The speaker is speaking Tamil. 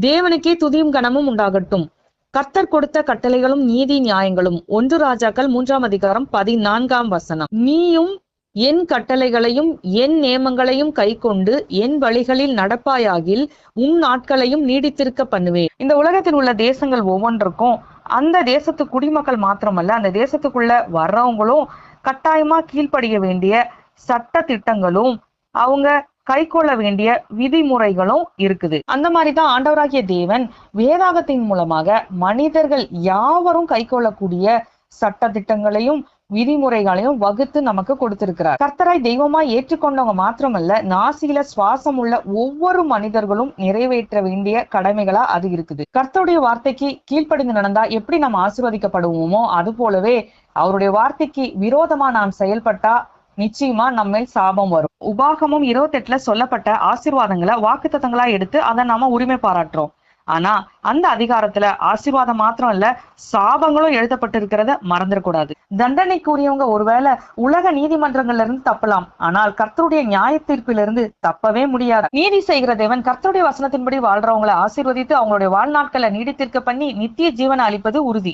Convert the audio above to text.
தேவனுக்கே துதியும் கனமும் உண்டாகட்டும். கர்த்தர் கொடுத்த கட்டளைகளும் நீதி நியாயங்களும். ஒன்று ராஜாக்கள் மூன்றாம் அதிகாரம் பதினான்காம் வசனம். நீயும் என் கட்டளைகளையும் என் நியமங்களையும் கைக்கொண்டு என் வழிகளில் நடப்பாயாகில் உன் நாட்களையும் நீடித்திருக்க பண்ணுவேன். இந்த உலகத்தில் உள்ள தேசங்கள் ஒவ்வொன்றுக்கும் அந்த தேசத்து குடிமக்கள் மாத்திரமல்ல அந்த தேசத்துக்குள்ள வர்றவங்களும் கட்டாயமா கீழ்ப்படிய வேண்டிய சட்ட திட்டங்களும் அவங்க கை கொள்ள வேண்டிய விதிமுறைகளும் இருக்குது. அந்த மாதிரிதான் ஆண்டவராகிய தேவன் வேதாகத்தின் மூலமாக மனிதர்கள் யாவரும் கைக்கொள்ளக்கூடிய சட்ட திட்டங்களையும் விதிமுறைகளையும் வகுத்து நமக்கு கொடுத்திருக்கிறார். கர்த்தராய் தெய்வமா ஏற்றுக்கொண்டவங்க மாத்திரமல்ல நாசியில சுவாசம் உள்ள ஒவ்வொரு மனிதர்களும் நிறைவேற்ற வேண்டிய கடமைகளா அது இருக்குது. கர்த்தருடைய வார்த்தைக்கு கீழ்ப்படிந்து நடந்தா எப்படி நம்ம ஆசிர்வதிக்கப்படுவோமோ அது போலவே அவருடைய வார்த்தைக்கு விரோதமா நாம் செயல்பட்டா நிச்சயமா நம்ம சாபம் வரும். உபாகமும் இருபத்தி எட்டுல சொல்லப்பட்ட ஆசீர்வாதங்களை வாக்குத்தத்தங்களா எடுத்து அதை நாம உரிமை பாராட்டுறோம். ஆனா அந்த அதிகாரத்துல ஆசீர்வாதம் மாத்திரம் இல்ல சாபங்களும் எழுதப்பட்டிருக்கிறத மறந்துடக்கூடாது தண்டனைக்குரியவங்க ஒருவேளை உலக நீதிமன்றங்கள்ல இருந்து தப்பலாம். ஆனால் கர்த்தருடைய நியாய தீர்ப்பிலிருந்து தப்பவே முடியாது. நீதி செய்கிற தேவன் கர்த்தருடைய வசனத்தின்படி வாழ்றவங்களை ஆசீர்வதித்து அவங்களுடைய வாழ்நாட்களை நீடித்திருக்க பண்ணி நித்திய ஜீவனை அளிப்பது உறுதி.